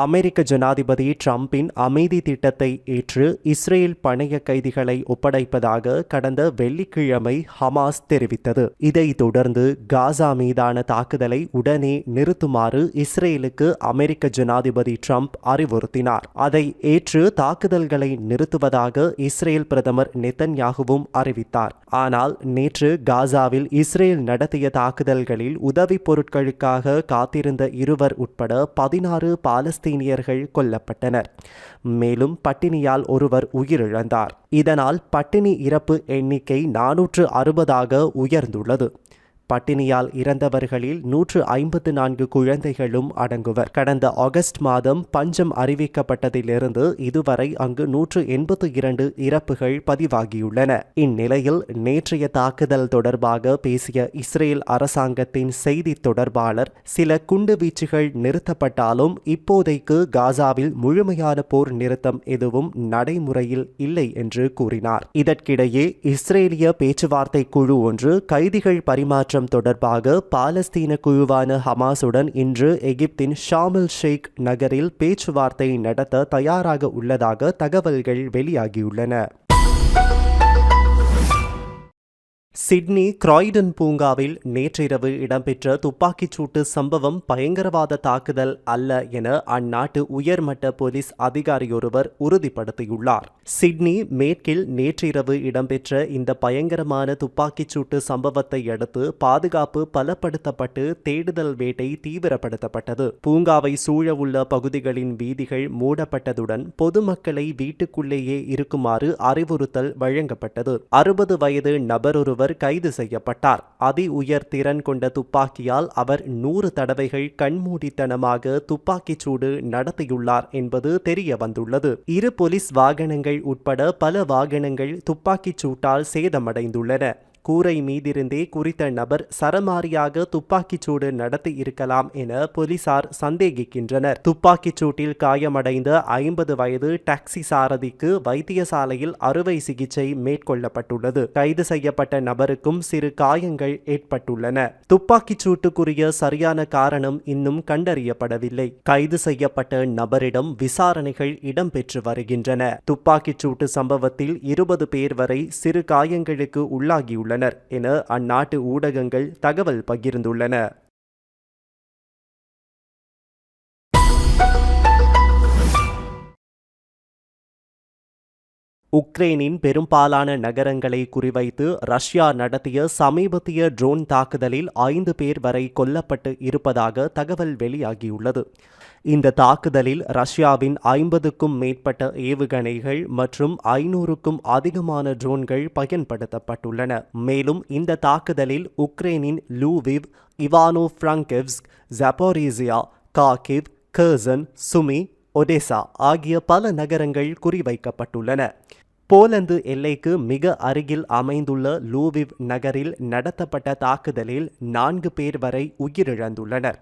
அமெரிக்க ஜனாதிபதி ட்ரம்பின் அமைதி திட்டத்தை ஏற்று இஸ்ரேல் பணைய கைதிகளை ஒப்படைப்பதாக கடந்த வெள்ளிக்கிழமை ஹமாஸ் தெரிவித்தது. இதைத் தொடர்ந்து காசா மீதான தாக்குதலை உடனே நிறுத்துமாறு இஸ்ரேலுக்கு அமெரிக்க ஜனாதிபதி ட்ரம்ப் அறிவுறுத்தினார். அதை ஏற்று தாக்குதல்களை நிறுத்துவதாக இஸ்ரேல் பிரதமர் நெத்தன்யாகுவும் அறிவித்தார். ஆனால் நேற்று காசாவில் இஸ்ரேல் நடத்திய தாக்குதல்களில் உதவிப் பொருட்களுக்காக காத்திருந்த இருவர் உட்பட பதினாறு பாலஸ்தீன் பாலஸ்தீனியர்கள் கொல்லப்பட்டனர். மேலும் பட்டினியால் ஒருவர் உயிரிழந்தார். இதனால் பட்டினி இறப்பு எண்ணிக்கை நானூற்று அறுபதாக உயர்ந்துள்ளது. பட்டினியால் இறந்தவர்களில் நூற்று ஐம்பத்து நான்கு குழந்தைகளும் அடங்குவர். கடந்த ஆகஸ்ட் மாதம் பஞ்சம் அறிவிக்கப்பட்டதிலிருந்து இதுவரை அங்கு நூற்று எண்பத்து இரண்டு இறப்புகள் பதிவாகியுள்ளன. இந்நிலையில் நேற்றைய தாக்குதல் தொடர்பாக பேசிய இஸ்ரேல் அரசாங்கத்தின் செய்தி தொடர்பாளர் சில குண்டு வீச்சுகள் நிறுத்தப்பட்டாலும் இப்போதைக்கு காசாவில் முழுமையான போர் நிறுத்தம் எதுவும் நடைமுறையில் இல்லை என்று கூறினார். இதற்கிடையே இஸ்ரேலிய பேச்சுவார்த்தை குழு ஒன்று கைதிகள் பரிமாற்றம் தொடர்பாக பாலஸ்தீன குழுவான ஹமாஸுடன் இன்று எகிப்தின் ஷாமல் ஷேக் நகரில் பேச்சுவார்த்தை நடத்த தயாராக உள்ளதாக தகவல்கள் வெளியாகியுள்ளன. சிட்னி கிராய்டன் பூங்காவில் நேற்றிரவு இடம்பெற்ற துப்பாக்கிச் சூட்டு சம்பவம் பயங்கரவாத தாக்குதல் அல்ல என அந்நாட்டு உயர்மட்ட போலீஸ் அதிகாரியொருவர் உறுதிப்படுத்தியுள்ளார். சிட்னி மேற்கில் நேற்றிரவு இடம்பெற்ற இந்த பயங்கரமான துப்பாக்கிச் சூட்டு சம்பவத்தை அடுத்து பாதுகாப்பு பலப்படுத்தப்பட்டு தேடுதல் வேட்டை தீவிரப்படுத்தப்பட்டது. பூங்காவை சூழவுள்ள பகுதிகளின் வீதிகள் மூடப்பட்டதுடன் பொதுமக்களை வீட்டுக்குள்ளேயே இருக்குமாறு அறிவுறுத்தல் வழங்கப்பட்டது. அறுபது வயது நபரொருவர் ஒருவர் கைது செய்யப்பட்டார். அதி உயர் திறன் கொண்ட துப்பாக்கியால் அவர் நூறு தடவைகள் கண்மூடித்தனமாக துப்பாக்கிச் சூடு நடத்தியுள்ளார் என்பது தெரிய வந்துள்ளது. இரு போலீஸ் வாகனங்கள் உட்பட பல வாகனங்கள் துப்பாக்கிச் சூட்டால் சேதமடைந்துள்ளன. கூரை மீதிருந்தே குறித்த நபர் சரமாரியாக துப்பாக்கிச் சூடு நடத்தி இருக்கலாம் என போலீசார் சந்தேகிக்கின்றனர். துப்பாக்கிச் சூட்டில் காயமடைந்த ஐம்பது வயது டாக்ஸி சாரதிக்கு வைத்தியசாலையில் அறுவை சிகிச்சை மேற்கொள்ளப்பட்டுள்ளது. கைது செய்யப்பட்ட நபருக்கும் சிறு காயங்கள் ஏற்பட்டுள்ளன. துப்பாக்கிச் சூட்டுக்குரிய சரியான காரணம் இன்னும் கண்டறியப்படவில்லை. கைது செய்யப்பட்ட நபரிடம் விசாரணைகள் இடம்பெற்று வருகின்றன. துப்பாக்கிச் சூட்டு சம்பவத்தில் இருபது பேர் வரை சிறு காயங்களுக்கு உள்ளாகியுள்ளனர். உள்ளனர் என அந்நாட்டு ஊடகங்கள் தகவல் பகிர்ந்துள்ளன. உக்ரைனின் பெரும்பாலான நகரங்களை குறிவைத்து ரஷ்யா நடத்திய சமீபத்திய ட்ரோன் தாக்குதலில் ஐந்து பேர் வரை கொல்லப்பட்டு இருப்பதாக தகவல் வெளியாகியுள்ளது. இந்த தாக்குதலில் ரஷ்யாவின் ஐம்பதுக்கும் மேற்பட்ட ஏவுகணைகள் மற்றும் ஐநூறுக்கும் அதிகமான ட்ரோன்கள் பயன்படுத்தப்பட்டுள்ளன. மேலும் இந்த தாக்குதலில் உக்ரைனின் லூவிவ் இவானோ ஃப்ராங்கெவ்ஸ்க் ஜப்போரீசியா காகிவ் கர்சன் சுமி ஒடேசா ஆகிய பல நகரங்கள் குறிவைக்கப்பட்டுள்ளன. போலந்து எல்லைக்கு மிக அருகில் அமைந்துள்ள லூவிவ் நகரில் நடத்தப்பட்ட தாக்குதலில் நான்கு பேர் வரை உயிரிழந்துள்ளனர்.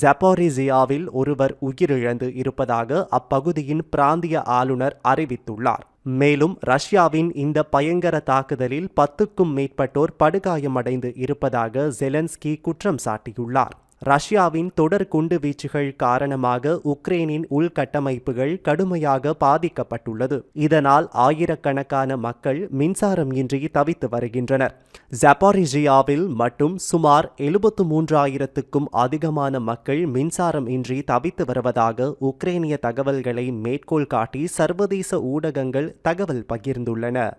ஜப்பாரிசியாவில் ஒருவர் உயிரிழந்து இருப்பதாக அப்பகுதியின் பிராந்திய ஆளுநர் அறிவித்துள்ளார். மேலும் ரஷ்யாவின் இந்த பயங்கர தாக்குதலில் பத்துக்கும் மேற்பட்டோர் படுகாயமடைந்து இருப்பதாக ஜெலன்ஸ்கி குற்றம் சாட்டியுள்ளார். ரஷ்யாவின் தொடர் குண்டு வீச்சுகள் காரணமாக உக்ரைனின் உள்கட்டமைப்புகள் கடுமையாக பாதிக்கப்பட்டுள்ளது. இதனால் ஆயிரக்கணக்கான மக்கள் மின்சாரம் இன்றி தவித்து வருகின்றனர். ஜப்பாரிஜியாவில் மட்டும் சுமார் எழுபத்து மூன்றாயிரத்துக்கும் அதிகமான மக்கள் மின்சாரம் இன்றி தவித்து வருவதாக உக்ரைனிய தகவல்களை மேற்கோள் காட்டி சர்வதேச ஊடகங்கள் தகவல் பகிர்ந்துள்ளன.